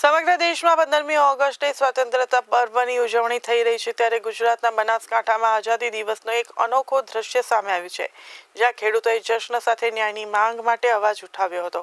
સમગ્ર દેશમાં પંદરમી ઓગસ્ટે સ્વતંત્રતા પર્વની ઉજવણી થઈ રહી છે ત્યારે ગુજરાતના બનાસકાંઠામાં આઝાદી દિવસનો એક અનોખો દ્રશ્ય સામે આવ્યું છે, જ્યાં ખેડૂતોએ જશ્ન સાથે ન્યાયની માંગ માટે અવાજ ઉઠાવ્યો હતો.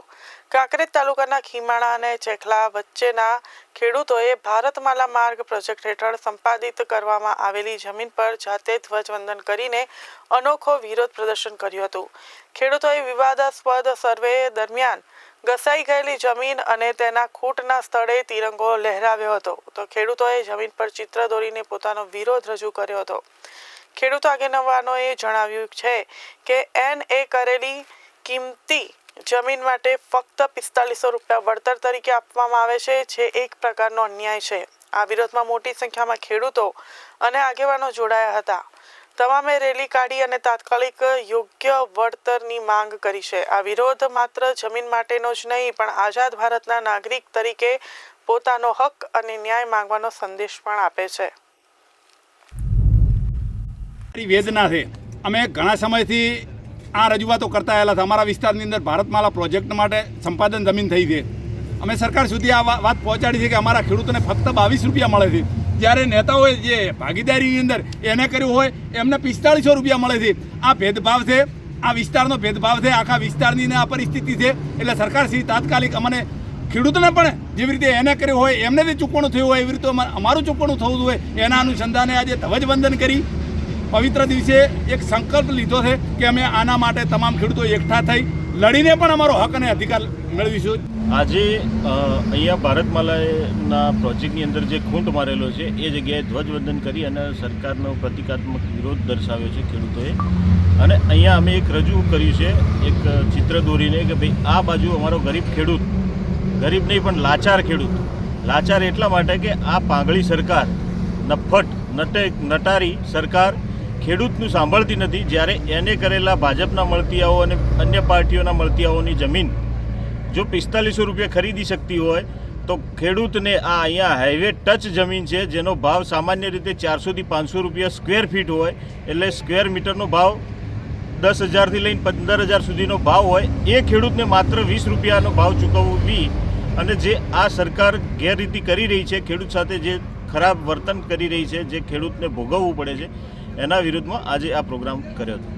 કાંકરેજ તાલુકાના ખીમાણા અને ચેખલા વચ્ચેના ખેડૂતોએ ભારતમાલા માર્ગ પ્રોજેક્ટ હેઠળ સંપાદિત કરવામાં આવેલી જમીન પર જાતે ધ્વજવંદન કરીને અનોખો વિરોધ પ્રદર્શન કર્યું હતું. ખેડૂતોએ વિવાદાસ્પદ સર્વે દરમિયાન ઘસાઈ ગયેલી જમીન અને તેના ખૂટના સ્થળે તિરંગો લહેરાવ્યો હતો. તો ખેડૂતોએ જમીન પર ચિત્ર દોરીને પોતાનો વિરોધ રજૂ કર્યો હતો. ખેડૂતો આગેવાનોએ જણાવ્યું છે કે, એન એ કરેલી કિંમતી જમીન માટે ફક્ત પિસ્તાલીસો રૂપિયા વળતર તરીકે આપવામાં આવે છે, જે એક પ્રકારનો અન્યાય છે. આ વિરોધમાં મોટી સંખ્યામાં ખેડૂતો અને આગેવાનો જોડાયા હતા. તમામે રેલી કાઢી અને તાત્કાલિક યોગ્ય વળતરની માંગ કરી છે. આ વિરોધ માત્ર જમીન માટેનો જ નહીં, પણ આઝાદ ભારતના નાગરિક તરીકે પોતાનો હક અને ન્યાય માંગવાનો સંદેશ પણ આપે છે. વેદના છે. અમે ઘણા સમયથી આ રજૂઆતો કરતા આવેલા હતા અમારા વિસ્તારની અંદર ભારતમાલા પ્રોજેક્ટ માટે સંપાદન જમીન થઈ છે. અમે સરકાર સુધી આ વાત પહોંચાડી છે કે અમારા ખેડૂતોને ફક્ત બાવીસ રૂપિયા મળે છે. જ્યારે નેતાઓએ જે ભાગીદારીની અંદર એને કર્યું હોય, એમને પિસ્તાળીસો રૂપિયા મળે છે. આ ભેદભાવ છે, આ વિસ્તારનો ભેદભાવ છે, આખા વિસ્તારની આ પરિસ્થિતિ છે. એટલે સરકાર શ્રી તાત્કાલિક અમને ખેડૂતોને પણ જેવી રીતે એને કર્યું હોય, એમને જે ચૂકવણું થયું હોય, એવી રીતે અમારું ચૂકવણું થવું હોય એના અનુસંધાને આજે ધ્વજવંદન કરી. પવિત્ર દિવસે એક સંકલ્પ લીધો છે કે અમે આના માટે તમામ ખેડૂતો એકઠા થઈ લડીને પણ અમારો હક અને અધિકાર મેળવીશું. આજે અહીંયા ભારતમાલાના પ્રોજેક્ટની અંદર જે ખૂંટ મારેલો છે, એ જગ્યાએ ધ્વજવંદન કરી અને સરકારનો પ્રતિકાત્મક વિરોધ દર્શાવ્યો છે ખેડૂતોએ. અને અહીંયા અમે એક રજૂ કર્યું છે, એક ચિત્ર દોરીને કે ભાઈ, આ બાજુ અમારો ગરીબ ખેડૂત, ગરીબ નહીં પણ લાચાર ખેડૂત, લાચાર એટલા માટે કે આ પાંગળી સરકાર, નફટ, નટે, નટારી સરકાર ખેડૂતનું સાંભળતી નથી. જ્યારે એને કરેલા ભાજપના મળતિયાઓ અને અન્ય પાર્ટીઓના મળતિયાઓની જમીન જો પિસ્તાલીસો રૂપિયા ખરીદી શકતી હોય, તો ખેડૂતને આ અહીંયા હાઈવે ટચ જમીન છે, જેનો ભાવ સામાન્ય રીતે ચારસોથી પાંચસો રૂપિયા સ્ક્વેર ફીટ હોય, એટલે સ્ક્વેર મીટરનો ભાવ દસ હજારથી લઈને પંદર હજાર સુધીનો ભાવ હોય, એ ખેડૂતને માત્ર વીસ રૂપિયાનો ભાવ ચૂકવવી અને જે આ સરકાર ગેરરીતિ કરી રહી છે, ખેડૂત સાથે જે ખરાબ વર્તન કરી રહી છે, જે ખેડૂતને ભોગવવું પડે છે, એના વિરુદ્ધમાં આજે આ પ્રોગ્રામ કર્યો હતો.